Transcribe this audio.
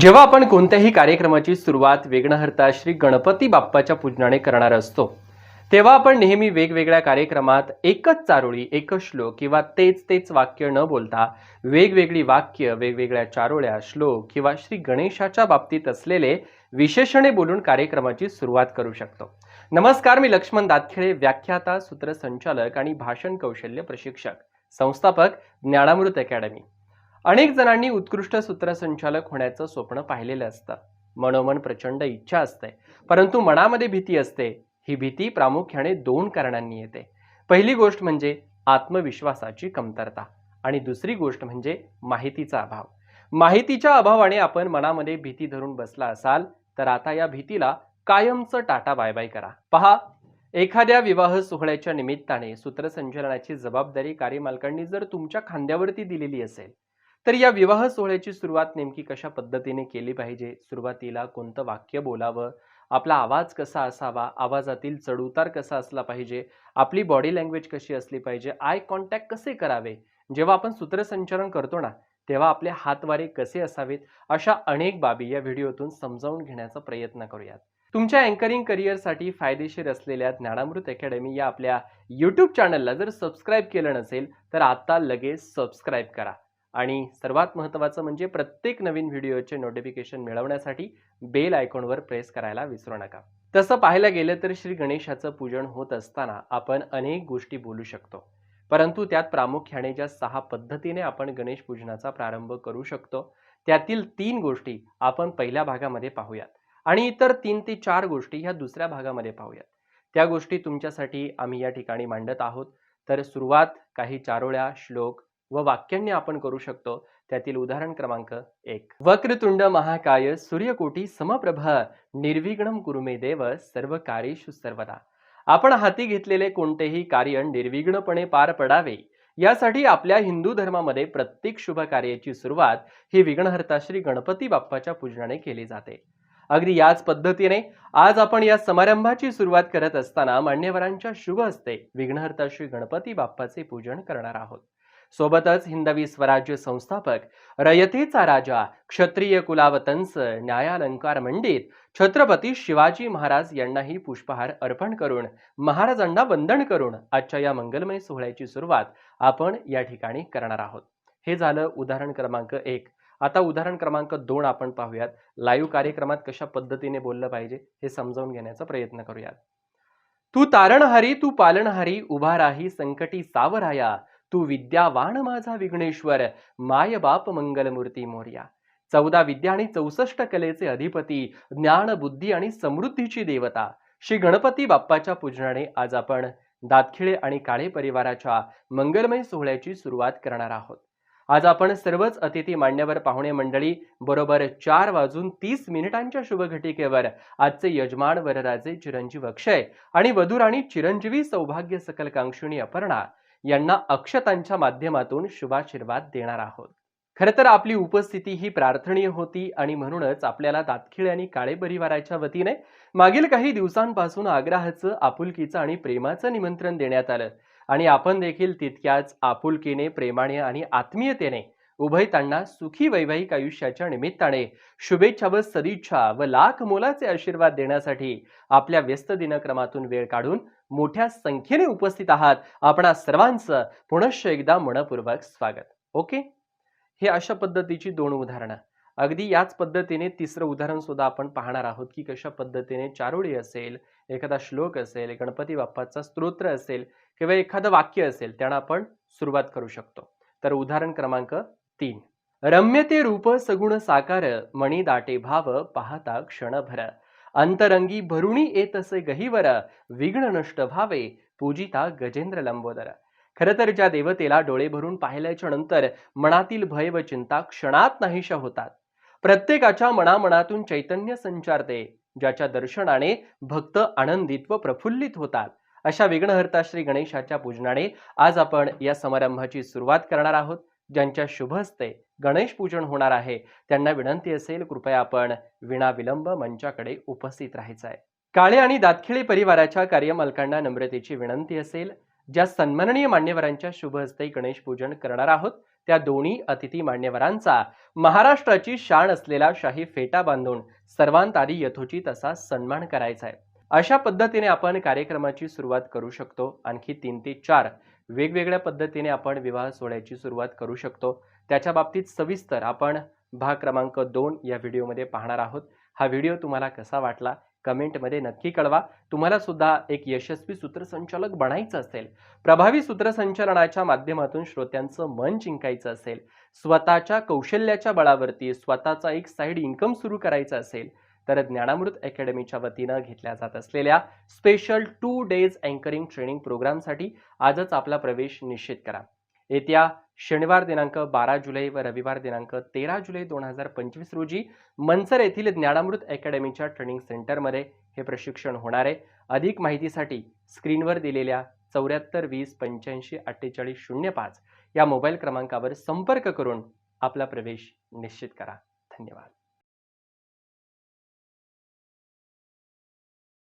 जेव्हा आपण कोणत्याही कार्यक्रमाची सुरुवात विघ्नहर्ता श्री गणपती बाप्पाच्या पूजनाने करणार असतो तेव्हा आपण नेहमी वेगवेगळ्या कार्यक्रमात एकच चारोळी एकच श्लोक किंवा तेच तेच वाक्य न बोलता वेगवेगळी वाक्य वेगवेगळ्या चारोळ्या श्लोक किंवा श्री गणेशाच्या बाबतीत असलेले विशेषणे बोलून कार्यक्रमाची सुरुवात करू शकतो. नमस्कार मी लक्ष्मण दातखेळे व्याख्याता सूत्रसंचालक आणि भाषण कौशल्य प्रशिक्षक संस्थापक ज्ञानामृत अकॅडमी. अनेक जणांनी उत्कृष्ट सूत्रसंचालक होण्याचं स्वप्न पाहिलेलं असतं. मनोमन प्रचंड इच्छा असते. परंतु मनामध्ये भीती असते. ही भीती प्रामुख्याने दोन कारणांनी येते. पहिली गोष्ट म्हणजे आत्मविश्वासाची कमतरता आणि दुसरी गोष्ट म्हणजे माहितीचा अभाव. माहितीच्या अभावाने आपण मनामध्ये भीती धरून बसला असाल तर आता या भीतीला कायमचं टाटा बाय बाय करा. पहा एखाद्या विवाह सोहळ्याच्या निमित्ताने सूत्रसंचलनाची जबाबदारी कार्यमालकांनी जर तुमच्या खांद्यावरती दिलेली असेल तर या विवाह सोहळ्याची सुरुवात नेमकी कशा पद्धतीने केली पाहिजे? सुरुवातीला कोणतं वाक्य बोलावं? आपला आवाज कसा असावा? आवाजातील चढउतार कसा असला पाहिजे? आपली बॉडी लँग्वेज कशी असली पाहिजे? आय कॉन्टॅक्ट कसे करावे? जेव्हा आपण सूत्रसंचलन करतो ना तेव्हा आपले हातवारे कसे असावेत? अशा अनेक बाबी या व्हिडिओतून समजावून घेण्याचा प्रयत्न करूयात. तुमच्या अँकरिंग करिअरसाठी फायदेशीर असलेल्या ज्ञानामृत अकॅडमी या आपल्या यूट्यूब चॅनलला जर सबस्क्राईब केलं नसेल तर आत्ता लगेच सबस्क्राईब करा. आणि सर्वात महत्त्वाचं म्हणजे प्रत्येक नवीन व्हिडिओचे नोटिफिकेशन मिळवण्यासाठी बेल आयकॉनवर प्रेस करायला विसरू नका. तसं पाहायला गेलं तर श्री गणेशाचं पूजन होत असताना आपण अनेक गोष्टी बोलू शकतो. परंतु त्यात प्रामुख्याने ज्या सहा पद्धतीने आपण गणेश पूजनाचा प्रारंभ करू शकतो त्यातील तीन गोष्टी आपण पहिल्या भागामध्ये पाहूयात. आणि इतर तीन ते चार गोष्टी ह्या दुसऱ्या भागामध्ये पाहूयात. त्या गोष्टी तुमच्यासाठी आम्ही या ठिकाणी मांडत आहोत. तर सुरुवात काही चारोळ्या श्लोक व वाक्यांनी आपण करू शकतो. त्यातील उदाहरण क्रमांक एक. वक्रतुंड महाकाय सूर्यकोटी समप्रभ निर्विघ्नम कुरुमे देव सर्व कार्येषु सर्वदा. आपण हाती घेतलेले कोणतेही कार्य निर्विघ्नपणे पार पडावे. यासाठी आपल्या हिंदू धर्मामध्ये प्रत्येक शुभ कार्याची सुरुवात ही विघ्नहर्ता श्री गणपती बाप्पाच्या पूजनाने केली जाते. अगदी याच पद्धतीने आज आपण या समारंभाची सुरुवात करत असताना मान्यवरांच्या शुभ हस्ते विघ्नहर्ता श्री गणपती बाप्पाचे पूजन करणार आहोत. सोबतच हिंदवी स्वराज्य संस्थापक रयतेचा राजा क्षत्रिय कुलावतंस न्यायालंकार मंडित छत्रपती शिवाजी महाराज यांनाही पुष्पहार अर्पण करून महाराजांना वंदन करून आजच्या या मंगलमय सोहळ्याची सुरुवात आपण या ठिकाणी करणार आहोत. हे झालं उदाहरण क्रमांक एक. आता उदाहरण क्रमांक दोन आपण पाहूयात. लाईव्ह कार्यक्रमात कशा पद्धतीने बोललं पाहिजे हे समजावून घेण्याचा प्रयत्न करूयात. तू तारणहारी तू पालनहारी उभा राही संकटी सावराया तू विद्यावान माझा विघ्नेश्वर माय बाप मंगलमूर्ती मोर्या. चौदा विद्या आणि चौसष्ट कलेचे अधिपती ज्ञान बुद्धी आणि समृद्धीची देवता. श्री गणपती बाप्पाच्या पूजनाने आज आपण दातखिळे आणि काळे परिवाराच्या मंगलमय सोहळ्याची सुरुवात करणार आहोत. आज आपण सर्वच अतिथी मान्यवर पाहुणे मंडळी बरोबर चार वाजून तीस मिनिटांच्या शुभघटिकेवर आजचे यजमान वरराजे चिरंजीव अक्षय आणि वधुराणी चिरंजीवी सौभाग्य सकल कांक्षिणी अपर्णा यांना अक्षतांच्या माध्यमातून शुभाशीर्वाद देणार आहोत. खरं तर आपली उपस्थिती ही प्रार्थनीय होती आणि म्हणूनच आपल्याला दातखिळे आणि काळे परिवाराच्या वतीने मागील काही दिवसांपासून आग्रहाचं आपुलकीचं आणि प्रेमाचं निमंत्रण देण्यात आलं. आणि आपण देखील तितक्याच आपुलकीने प्रेमाने आणि आत्मीयतेने उभयतांना सुखी वैवाहिक आयुष्याच्या निमित्ताने शुभेच्छा व सदिच्छा व लाख मोलाचे आशीर्वाद देण्यासाठी आपल्या व्यस्त दिनक्रमातून वेळ काढून मोठ्या संख्येने उपस्थित आहात. आपणा सर्वांचं पुनश्च एकदा मनपूर्वक स्वागत. ओके? हे अशा पद्धतीची दोन उदाहरणं. अगदी याच पद्धतीने तिसरं उदाहरण सुद्धा आपण पाहणार आहोत की कशा पद्धतीने चारोळी असेल एखादा श्लोक असेल गणपती बाप्पाचा स्तोत्र असेल किंवा एखादं वाक्य असेल त्यांना आपण सुरुवात करू शकतो. तर उदाहरण क्रमांक तीन. रम्य ते रूप सगुण साकार मणी दाटे भाव पाहता क्षणभर. अंतरंगी भरुणी येतसे गहिवर विघ्न नष्ट व्हावे पूजिता गजेंद्र लंबोदर. खरं तर ज्या देवतेला डोळे भरून पाहिल्याच्या नंतर मनातील भय व चिंता क्षणात नाहीशा होतात. प्रत्येकाच्या मनामनातून चैतन्य संचारते ज्याच्या दर्शनाने भक्त आनंदित व प्रफुल्लित होतात. अशा विघ्नहर्ता श्री गणेशाच्या पूजनाने आज आपण या समारंभाची सुरुवात करणार आहोत. ज्यांच्या शुभ हस्ते गणेश पूजन होणार आहे त्यांना विनंती असेल कृपया आपण विनाविलंब मंचाकडे उपस्थित राहायचं आहे. काळे आणि दातखिळे परिवाराच्या कार्यमालकांना नम्रतेची विनंती असेल. ज्या सन्माननीय मान्यवरांच्या शुभ हस्ते गणेश पूजन करणार आहोत त्या दोन्ही अतिथी मान्यवरांचा महाराष्ट्राची शान असलेला शाही फेटा बांधून सर्वांत आधी यथोचित असा सन्मान करायचा आहे. अशा पद्धतीने आपण कार्यक्रमाची सुरुवात करू शकतो. आणखी तीन ते चार वेगवेगळ्या पद्धतीने आपण विवाह सोहळ्याची सुरुवात करू शकतो. त्याच्या बाबतीत सविस्तर आपण भाग क्रमांक दोन या व्हिडिओमध्ये पाहणार आहोत. हा व्हिडिओ तुम्हाला कसा वाटला? कमेंटमध्ये नक्की कळवा. तुम्हाला सुद्धा एक यशस्वी सूत्रसंचालक बनायचं असेल प्रभावी सूत्रसंचालनाच्या माध्यमातून श्रोत्यांचं मन जिंकायचं असेल स्वतःच्या कौशल्याच्या बळावरती स्वतःचा एक साईड इन्कम सुरू करायचा असेल तर ज्ञानामृत अकॅडमीच्या वतीनं घेतल्या जात असलेल्या special two days anchoring training प्रोग्रामसाठी आजच आपला प्रवेश निश्चित करा. येत्या शनिवार दिनांक बारा जुलै व रविवार दिनांक तेरा जुलै दोन हजार पंचवीस रोजी मनसर येथील ज्ञानामृत अकॅडमीच्या ट्रेनिंग सेंटरमध्ये हे प्रशिक्षण होणार आहे. अधिक माहितीसाठी स्क्रीनवर दिलेल्या चौऱ्याहत्तर वीस पंच्याऐंशी अठ्ठेचाळीस शून्य पाच या मोबाईल क्रमांकावर संपर्क करून आपला प्रवेश निश्चित करा. धन्यवाद.